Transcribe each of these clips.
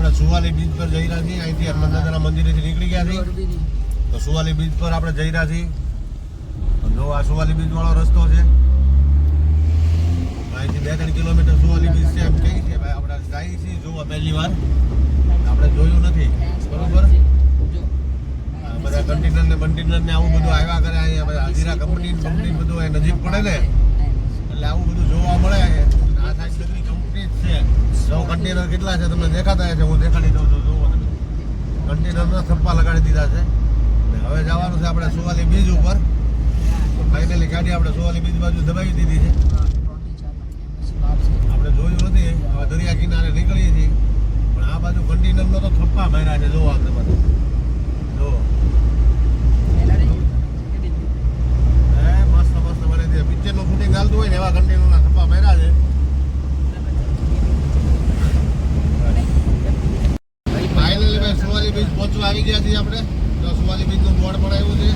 આપણે સુવાલી બીચ પર જઈ રહ્યા છીએ. અહીંથી હનુમાનદાદાના મંદિરેથી નીકળી ગયા છીએ. તો સુવાલી બીચ પર આપણે જઈ રહ્યા છીએ. જો આ સુવાલી બીચ વાળો રસ્તો છે. અહીંથી બે ત્રણ કિલોમીટર સુવાલી બીચ છે. એમ કહી છે ભાઈ આપણે જાય છીએ. જોવા પહેલી વાર. આપણે જોયું નથી. બરોબર? બધા કન્ટેનર ને બંટેનર ને આવું બધું આવ્યા કરે. અહીંયા બધા હાજીરા કંપની કંપની બધું અહીંયા નજીક પડે ને. એટલે આવું બધું જોવા મળે. આ સાઈડ બધી કંપની જ છે. જો કન્ટેનર કેટલા છે તમને દેખાતા છે હું દેખાડી દઉં છું, જુઓ તમે. કન્ટેનરના થપ્પા લગાડી દીધા છે. હવે જવાનું છે આપણે સુવાલી બીજ ઉપર. ફાઇનલી ગાડી આપણે સુવાલી બીજ બાજુ દબાવી દીધી છે. આપણે જોયું નથી. હવે દરિયા કિનારે નીકળીએ છીએ. પણ આ બાજુ કન્ટેનરનો તો થપ્પા માર્યા છે. જોવા તમે. જો મસ્ત મસ્ત બને છે. પિક્ચરનું શૂટિંગ ચાલતું હોય ને એવા કન્ટેનરના થપ્પા માર્યા છે ફાઇનલી ભાઈ સુવાલી બીચ પહોંચવા આવી ગયા છીએ આપણે. સુવાલી બીચનું બોર્ડ પણ આવ્યું છે.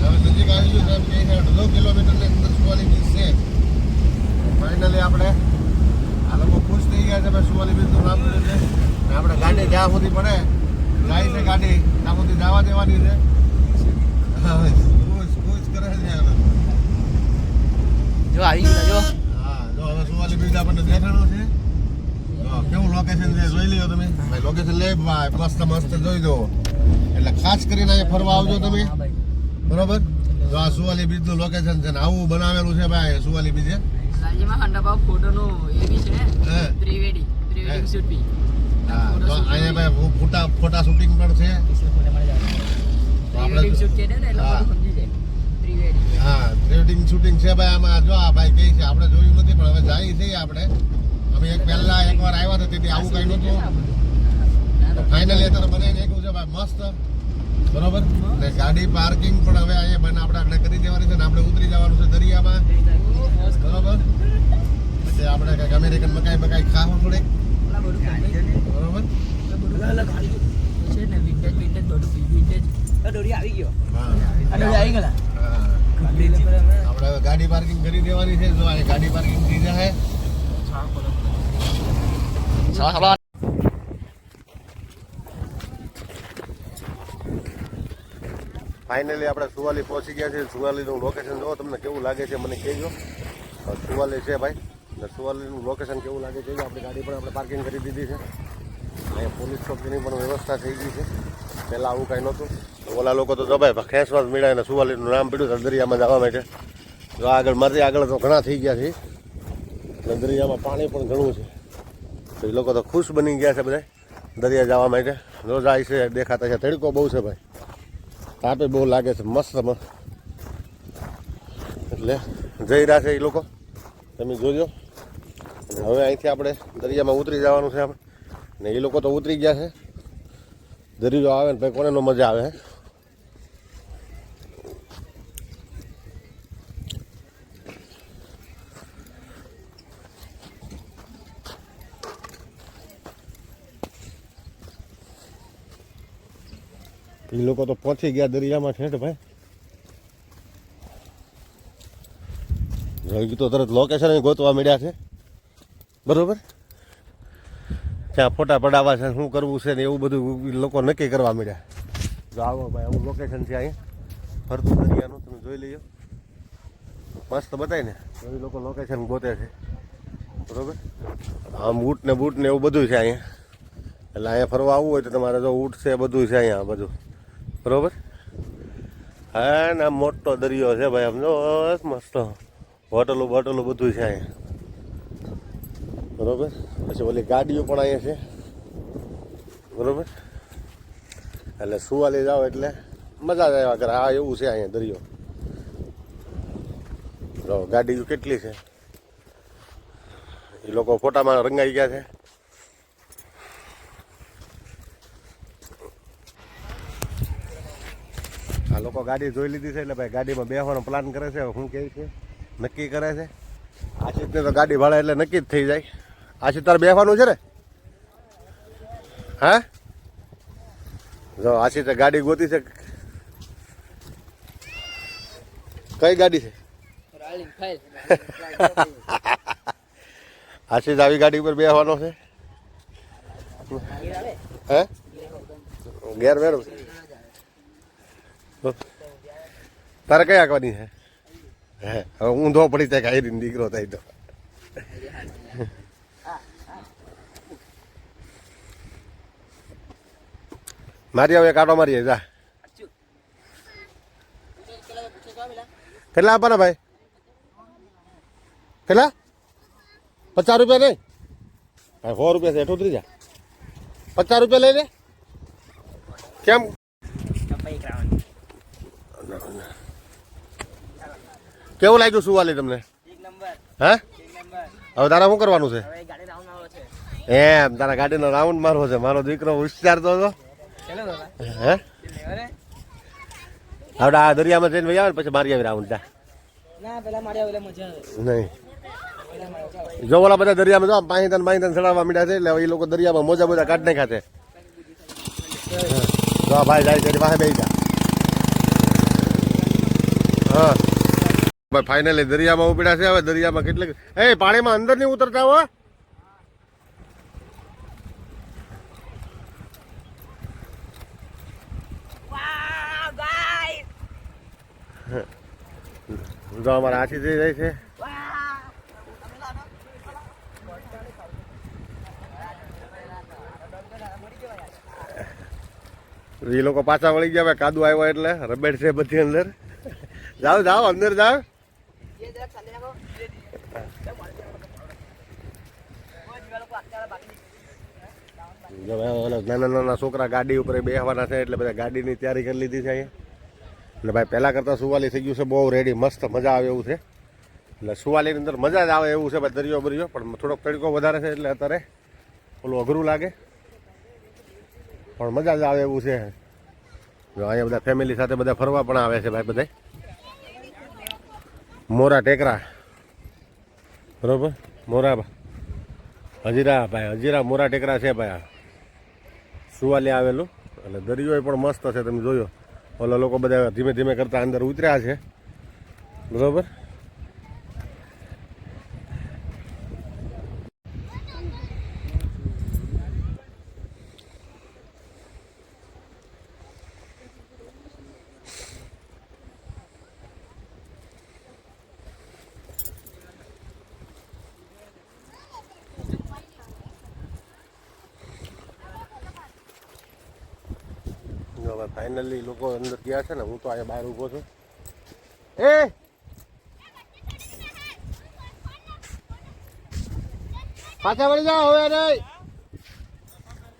હવે નજીક આવી ગયું સાહેબ છે અડધો કિલોમીટરની અંદર સુવાલી બીચ છે. ફાઇનલી આપણે આ લોકો ખુશ થઈ ગયા છે ભાઈ સુવાલી બીચનું નામ છે. ને આપણે ગાડી જ્યાં સુધી પડે જાય છે ગાડી ત્યાં સુધી જવા દેવાની છે. ખુશ ખુશ કરે છે જો આવી ગયા જો. હા જો હવે સુવાલી બીચ આપણને દેખાણું છે. કેવું લોકેશન છે? જોઈ લ્યો તમે. ભાઈ લોકેશન લે ભાઈ મસ્ત મસ્ત જોઈ દો એટલે ખાસ કરીને અહીંયા ફરવા આવજો તમે. બરોબર? જો આ સુવાલી નું લોકેશન છે ને આવું બનાવેલું છે ભાઈ સુવાલી બીજે રાજ્યમાં ખંડાબા ફોટોનું એ બી છે હે. શૂટ બી તો અહીંયા ભાઈ ફોટા ફોટા શૂટિંગ પણ છે. તો શૂટ કે ને એટલે હા. બધું સમજી જાય. પ્રી હા વેડિંગ શૂટિંગ છે ભાઈ આમાં. જો આ ભાઈ કઈ છે આપણે જોયું નથી પણ હવે જાય છીએ આપણે. અમે એક પહેલા એકવાર આવ્યા હતા, તેથી આવું કઈ નહોતું. ફાઇનલી અત્યારે બનાવી એક છે મસ્ત. બરોબર? ને ગાડી પાર્કિંગ પણ હવે અહીંયા બને, આપણે આપણે કરી દેવાની છે ને આપણે ઉતરી જવાનું છે દરિયામાં. બરોબર? પછી આપણે કંઈક અમેરિકન મકાઈ બકાઈ ખાવું થોડીક બરોબર? છે આપણે ગાડી પાર્કિંગ કરી દેવાની છે, જો આ ગાડી પાર્કિંગ થઈ જાય ફાઇનલી આપણે સુવાલી પહોંચી ગયા છે સુવાલીનું લોકેશન જો તમને કેવું લાગે છે મને કહેજો. સુવાલી છે ભાઈ. અને સુવાલીનું લોકેશન કેવું લાગે છે આપણી ગાડી પણ આપણે પાર્કિંગ કરી દીધી છે. અહીંયા પોલીસ ચોકીની પણ વ્યવસ્થા થઈ ગઈ છે. પહેલાં આવું કાંઈ નહોતું. ઓલા લોકો તો દબાય ખેંચવા જ અને સુવાલીનું નામ પીડ્યું દરિયામાં જવા માટે. જો આગળ, મારી આગળ તો ઘણા થઈ ગયા છે. દરિયામાં પાણી પણ ઘણું છે. તો એ લોકો તો ખુશ બની ગયા છે બધા દરિયા જવા માટે. રોજ આવી છે, દેખાતા છે તડકો બહુ છે ભાઈ. તાપે બહુ લાગે છે, મસ્ત મસ્ત એટલે જઈ રહ્યા છે એ લોકો. તમે જોજો. હવે અહીંથી આપણે દરિયામાં ઉતરી જવાનું છે આપણે. ને એ લોકો તો ઉતરી ગયા છે. દરિયો આવે ને ભાઈ કોને મજા આવે એ લોકો તો પહોંચી ગયા દરિયામાં ઠેઠ ભાઈ. જોઈ તો તરત લોકેશન ગોતવા મળ્યા છે. બરોબર? ત્યાં ફોટા પડાવવા છે, શું કરવું છે ને એવું બધું લોકો નક્કી કરવા મળ્યા જો આવો ભાઈ, આવું લોકેશન છે અહીંયા. ફરતું દરિયાનું, તમે જોઈ લઈએ. મસ્ત બતાય ને. એ લોકો લોકેશન ગોતે છે. બરોબર? આમ ઊંટ ને બૂટ ને એવું બધું છે અહીંયા. એટલે અહીંયા ફરવા આવવું હોય તો તમારે જો ઊંટ છે, બધું છે અહીંયા બધું. બરોબર? હા ને આ મોટો દરિયો છે ભાઈ આમ જો મસ્ત. હોટલો બોટલો બધું છે અહીંયા. બરોબર? પછી ઓલી ગાડીઓ પણ અહીંયા છે. બરોબર? એટલે સુવાલી જાઓ એટલે મજા જ આવ્યા કરે હા એવું છે અહીંયા દરિયો. ગાડીઓ કેટલી છે? એ લોકો ફોટામાં રંગાઈ ગયા છે. ગાડી જોઈ લીધી છે એટલે ભાઈ ગાડીમાં બેસવાનો પ્લાન કરે છે. શું કહે છે નક્કી કરે છે. આશિષને તો ગાડી ભાડે એટલે નક્કી જ થઈ જાય. આશિષ તારે બેસવાનું છે ને? હા? જો આશિષે ગાડી ગોતી છે. કઈ ગાડી છે? આશિષ આવી ગાડી ઉપર બેસવાનો છે? હે? ઘેર વેર તારે કઈ આંકવાની છે હે, હવે ઊંધો પડી જાય કાંઈ દીકરો થાય તો. મારી હવે કાંટો મારીએ જા. કેટલા આપવાના ભાઈ? કેટલા? પચાસ રૂપિયા નહીં? ભાઈ, સો રૂપિયા છે એટલું ઉતરી જા. પચાસ રૂપિયા લઈ લે કેમ? કેવું લાગ્યું સુવાલી તમને? હે? હવે તારા શું કરવાનું છે? એમ, તારા ગાડીનો રાઉન્ડ મારવો છે. મારો દીકરો ઉચ્ચારતો હતો. હે? હવે આ દરિયામાં જઈને ભાઈ આવે પછી મારી આવી રાઉન્ડ નહીં. જો ઓલા બધા દરિયામાં જો પાણી તન પાણી તન ચડાવવા મીડા છે, એટલે એ લોકો દરિયામાં મોજા મોજા કાઢ નાખ્યા છે. જો ભાઈ જાય છે પાસે બેસી જા. હા. ભાઈ ફાઇનલી દરિયામાં ઉપડ્યા છે, હવે દરિયામાં કેટલીક એ, પાણીમાં અંદર નહીં ઉતરતા હો. જો અમારે આછી જઈ જાય છે. એ લોકો પાછા વળી ગયા કાદુ આવ્યો એટલે રબેડ છે બધી અંદર. જાઓ જાઓ, અંદર જાઓ જો હવે ઓલા નાના નાના છોકરા ગાડી ઉપર બેસવાના છે એટલે બધા ગાડીની તૈયારી કરી લીધી છે અહીંયા. એટલે ભાઈ પહેલાં કરતાં સુવાલી થઈ ગયું છે, બહુ રેડી મસ્ત મજા આવે એવું છે. એટલે સુવાલીની અંદર મજા જ આવે એવું છે, ભાઈ, દરિયો બરિયો, પણ થોડોક તડકો વધારે છે એટલે અત્યારે ઓલું અઘરું લાગે. પણ મજા જ આવે એવું છે. અહીંયા બધા ફેમિલી સાથે બધા ફરવા પણ આવે છે ભાઈ બધા મોરા ટેકરા. બરોબર? મોરા હજીરા ભાઈ, હજીરા મોરા ટેકરા છે ભાઈ સુવાલી આવેલું. એટલે દરિયો પણ મસ્ત છે, તમે જોયો. ઓલા લોકો બધા ધીમે ધીમે કરતા અંદર ઉતર્યા છે. બરોબર? હવે ફાઇનલી લોકો અંદર ગયા છે ને, હું તો અહીંયા બહાર ઊભો છું. એ! પાછા વળી જાઓ હવે નહીં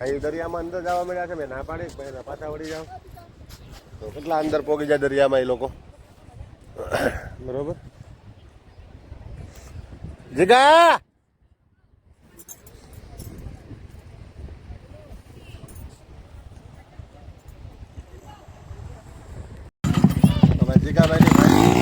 અહીં દરિયામાં અંદર જવા મળ્યા છે, મેં ના પાડી ભાઈ પાછા વળી જાઓ. તો કેટલા અંદર પોગી જાય દરિયામાં એ લોકો? બરોબર. જીગા! તમે જીગાભાઈની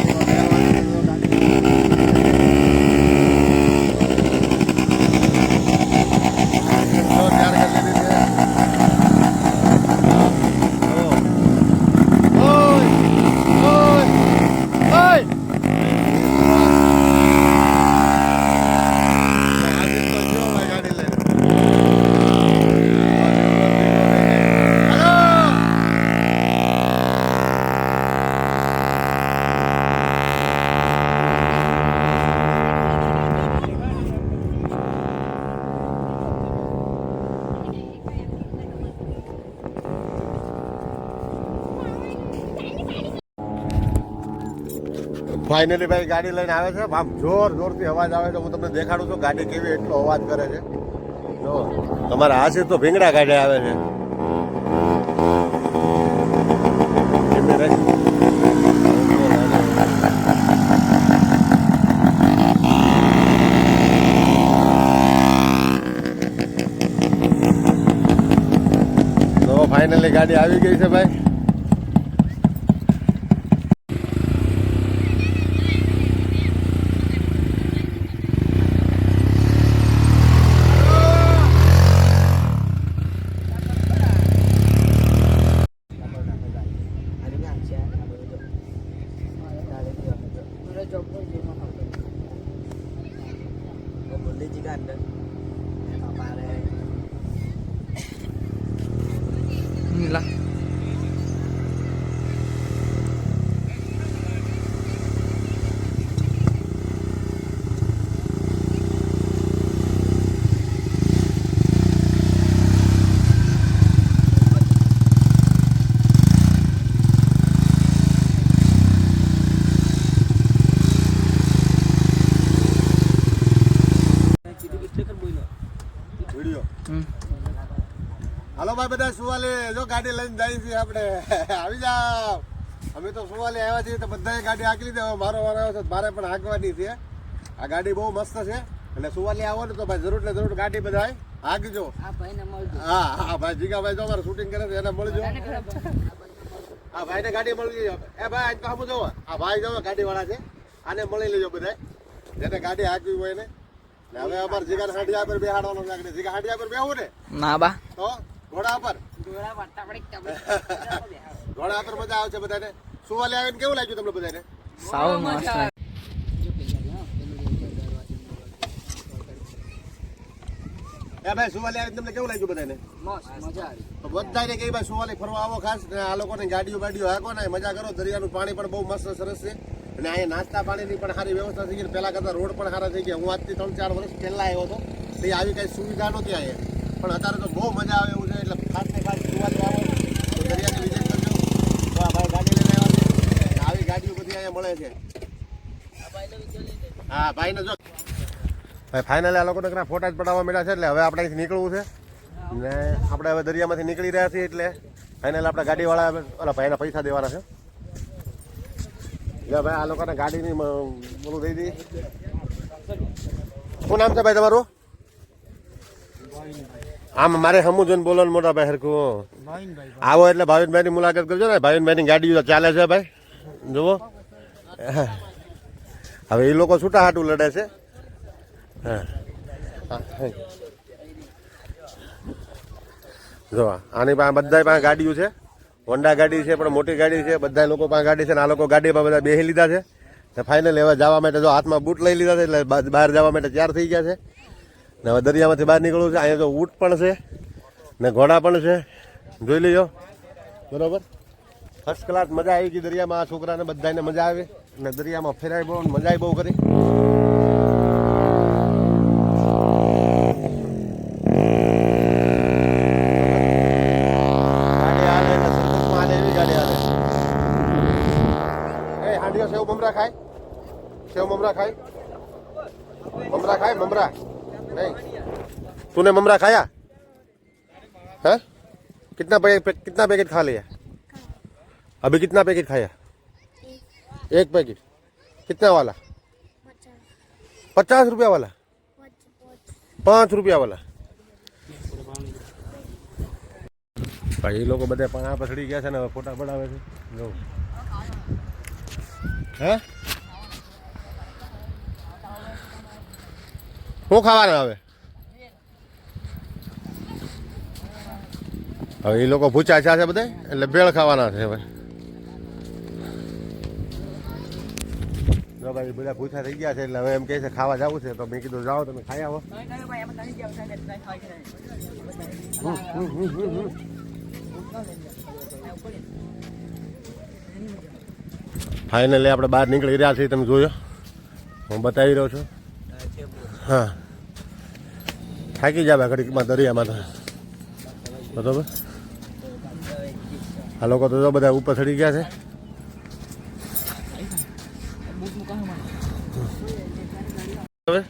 ફાઇનલી ભાઈ ગાડી લઈને આવે છે. આમ જોર જોરથી અવાજ આવે છે. હું તમને દેખાડું છું ગાડી કેવી એટલો અવાજ કરે છે. જો, તમારા હાથે તો ભીંગડા ગાડે આવે છે. તો ફાઇનલી ગાડી આવી ગઈ છે ભાઈ. સુવાલે જો ગાડી લઈને જાય છે આપણે. આવી જાવ અમે તો સુવાલે આવ્યા છીએ તો બધાએ ગાડી હાંકી લીધી. હવે મારો વારો આવ્યો છે મારે પણ હાંકવાની છે. આ ગાડી બહુ મસ્ત છે. એટલે સુવાલે આવો ને તો ભાઈ જરૂર ને જરૂર ગાડી બધાય હાંકજો આ હા હા ભાઈ જીગાભાઈ જો અમારે શૂટિંગ કરે છે એને મળજો. આ ભાઈને ગાડી મળી જાય એ ભાઈ આજ તો આમ જોવો આ ભાઈ જો ગાડી વાળા છે. આને મળી લેજો બધા જેને ગાડી હાંકવી હોય ને હવે અમારે જીગા હાંડિયા પર બેહાડવાનો છે. જીગા હાંડિયા પર બેહવું ને? ના બા. તો? ઘોડા પર. ઘોડા પર મજા આવશે બધાને. સુવાલે આવીને કેવું લાગ્યું તમને બધાને? સાવ મસ્ત. એ ભાઈ સુવાલે આવીને તમને કેવું લાગ્યું બધાને? મજા તો બધાને કે ભાઈ સુવાલે ફરવા આવો ખાસ. આ લોકોને ગાડીઓ બાડીઓ હાકો ને મજા કરો. દરિયાનું પાણી પણ બહુ મસ્ત સરસ છે. અને અહીંયા નાસ્તા પાણીની પણ સારી વ્યવસ્થા થઈ ગઈ. પહેલાં કરતા રોડ પણ સારા થઈ ગયા. હું આજથી ત્રણ ચાર વર્ષ પહેલા આવ્યો હતો. તો એ આવી કઈ સુવિધા નહોતી અહીંયા. પણ અત્યારે તો બહુ મજા આવે એવું છે, એટલે ખાસ ને ખાસ સુવાલે આવો. તો દરિયાની વિઝિટ કરજો તો આ ભાઈ ગાડી લઈને આવ્યા છે. આવી ગાડીઓ બધી અહીંયા મળે છે. હા, ભાઈને જો. ભાઈ ફાઇનલી આ લોકોને ઘણા ફોટા જ પડાવવા મળ્યા છે, એટલે હવે આપણે અહીંથી નીકળવું છે. ને આપણે હવે દરિયામાંથી નીકળી રહ્યા છીએ, એટલે ફાઇનલ આપણે ગાડીવાળા ઓલા ભાઈના પૈસા દેવાના છે. એટલે ભાઈ, આ લોકોને ગાડીની બોલું દઈ દી શું નામ છે ભાઈ તમારું? આમ મારે સમું જોઈને બોલો મોટા ભાઈ હરખું આવો એટલે ભાવિનભાઈની મુલાકાત કરજો ને. ભાવિનભાઈની ગાડીઓ ચાલે છે ભાઈ. જુઓ. હવે એ લોકો છૂટા હાટું લડે છે. હા. જો, આની પાસે બધા પાસે ગાડીઓ છે. હોન્ડા ગાડી છે, પણ મોટી ગાડી છે. બધા લોકો પાસે ગાડી છે ને આ લોકો ગાડીમાં બધા બેસી લીધા છે. ને ફાઇનલ હવે જવા માટે જો હાથમાં બૂટ લઈ લીધા છે, એટલે બહાર જવા માટે તૈયાર થઈ ગયા છે. ને હવે દરિયામાંથી બહાર નીકળવું છે. અહીંયા તો ઊંટ પણ છે ને ઘોડા પણ છે. જોઈ લેજો. બરોબર? ફર્સ્ટ ક્લાસ મજા આવી ગઈ દરિયામાં આ છોકરાને, બધાને મજા આવી. ને દરિયામાં ફેરાય બહુ ને મજા બહુ કરી. तूने ममरा खाया है कितना पैकेट कितना पैकेट खा लिया अभी कितना पैकेट खाया एक पैकेट कितना वाला पचास रुपया वाला પાંચ રૂપિયા વાલા ભાઈ એ લોકો બધા પાણા પછડી ગયા છે ને હવે ફોટા પડાવે છે જો હે શું ખાવાના હવે હવે એ લોકો ભૂચા છે બધા એટલે ભેળ ખાવાના છે હવે. ભાઈ બધા ભૂચા થઈ ગયા છે એટલે હવે એમ કહે છે ખાવા જવું છે. તો મેં કીધું જાઓ તમે ખાઈ આવો. ફાઇનલી આપણે બહાર નીકળી રહ્યા છીએ તમે જોયો? હું બતાવી રહ્યો છું. હા. થાકી જાય ઘડીકમાં દરિયામાં તો. બરોબર? આ લોકો તો બધા ઉપર ચડી ગયા છે. હવે?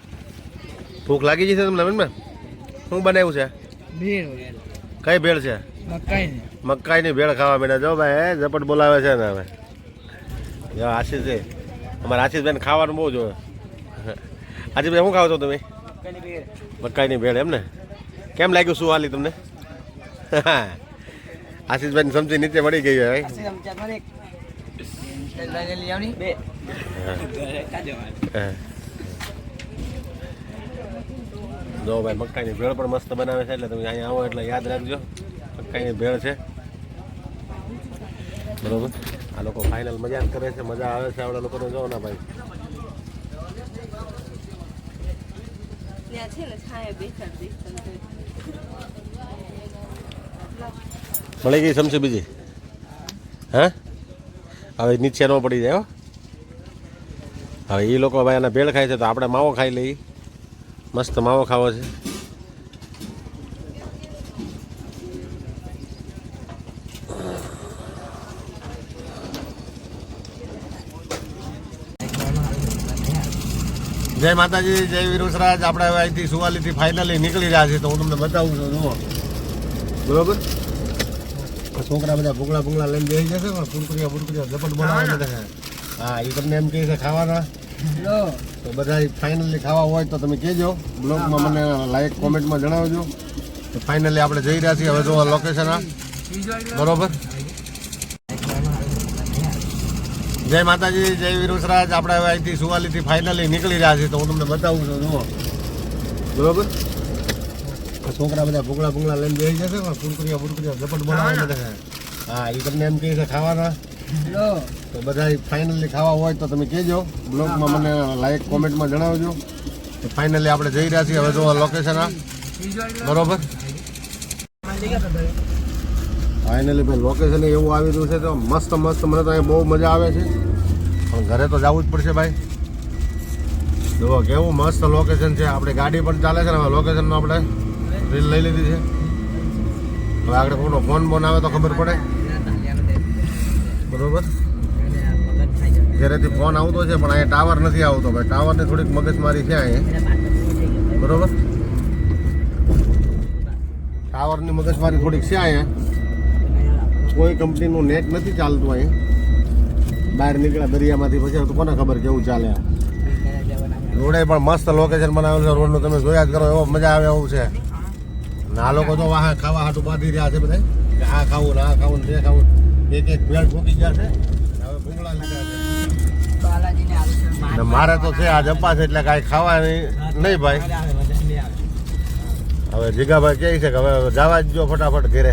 ભૂખ લાગી જશે તમને નવીનમાં શું બનાવ્યું છે? કઈ ભેળ છે? મકાઈ ની ભેળ ખાવા માંડ્યા જો ભાઈ હે ઝપટ બોલાવે છે ને હવે. જો આશીષ છે. અમારે આશીષબેન ખાવાનું બહુ જોવે. આશીષભાઈ શું ખાવ છો તમે? મકાઈની ભેળ. એમ ને? કેમ લાગ્યું શું હાલી તમને? આશીષભાઈ સમજી નીચે મળી ગઈ હવે બે. જો ભાઈ મકાઈની ભેળ પણ મસ્ત બનાવે છે એટલે તમે અહીંયા આવો એટલે યાદ રાખજો. મકાઈની ભેળ છે. બરોબર? આ લોકો ફાઇનલ મજા જ કરે છે મજા આવે છે આવડા લોકોને. જો ના ભાઈ. ત્યાં છે ને છાંયે બેઠા દેખાય છે. મળી ગઈ સમસી બીજી? હે? હવે નીચે ન પડી જાય હવે એ લોકો ભાઈ એના ભેળ ખાય છે તો આપણે માવો ખાઈ લઈએ. મસ્ત માવો ખાવો છે. જય માતાજી, જય વિરુસરાજ. આપણે હવે અહીંથી સુવાલીથી ફાઇનલી નીકળી રહ્યા છીએ તો હું તમને બતાવું છું, જુઓ. બરોબર? છોકરા બધા ભૂગળા ભૂગળા લઈને બેસી જશે પણ ફૂડકુરિયા ફૂડકુરિયા ઝપટ બોલાવવા બધા. હા એ તમને એમ કહે છે ખાવાના. તો બધા ફાઇનલી ખાવા હોય તો તમે કહેજો. બ્લોગમાં મને લાઈક કોમેન્ટમાં જણાવજો. તો ફાઇનલી આપણે જઈ રહ્યા છીએ હવે જો લોકેશન આ બરોબર? જય માતાજી જય વિરુસરાજ. આપણે હવે અહીંથી સુવાલીથી ફાઇનલી નીકળી રહ્યા છીએ તો હું તમને બતાવું છું જુઓ. બરોબર? છોકરા બધા ભૂગળા ભૂંગળા લઈને બેસી જશે પણ ફૂડકુરિયા ફૂડકુરિયા ઝપટ બોલાવવા બધા. છે હા એ તમને એમ કહે છે ખાવાના. તો બધા ફાઇનલી ખાવા હોય તો તમે કહેજો. બ્લોગમાં મને લાઈક કોમેન્ટમાં જણાવજો. તો ફાઇનલી આપણે જઈ રહ્યા છીએ હવે જો લોકેશન આ બરોબર? ફાઇનલી ભાઈ લોકેશન એવું આવી રહ્યું છે તો મસ્ત મસ્ત. મને તો અહીંયા બહુ મજા આવે છે. પણ ઘરે તો જવું જ પડશે ભાઈ. જુઓ કેવું મસ્ત લોકેશન છે. આપણે ગાડી પણ ચાલે છે ને હવે લોકેશનનો આપણે રીલ લઈ લીધી છે. હવે આગળ કોઈનો ફોન બોન આવે તો ખબર પડે. બરોબર? ઘરેથી ફોન આવતો છે, પણ અહીંયા ટાવર નથી આવતો ભાઈ. ટાવરની થોડીક મગજમારી છે અહીંયા. બરોબર? ટાવરની મગજમારી થોડીક છે અહીંયા. કોઈ કંપનીનું નેટ નથી ચાલતું અહીંયા. બહાર નીકળ્યા દરિયામાંથી પછી તો કોને ખબર કેવું ચાલે રોડે પણ મસ્ત લોકેશન બનાવેલું છે. રોડનું તમે જોયા જ કરો, એવો મજા આવે એવું છે. ને લોકો તો વાહ ખાવા હાટું બાંધી રહ્યા છે બધા આ ખાવું ના ખાવું ને તે ખાવું એક એક ભેળ ફૂકી ગયા છે. હવે ભૂંગળા લીધા છે. મારે તો છે આ જપ્પા છે એટલે કાંઈ ખાવાની નહીં ભાઈ. હવે જીગાભાઈ કહે છે કે હવે જવા જ જો ફટાફટ ઘરે.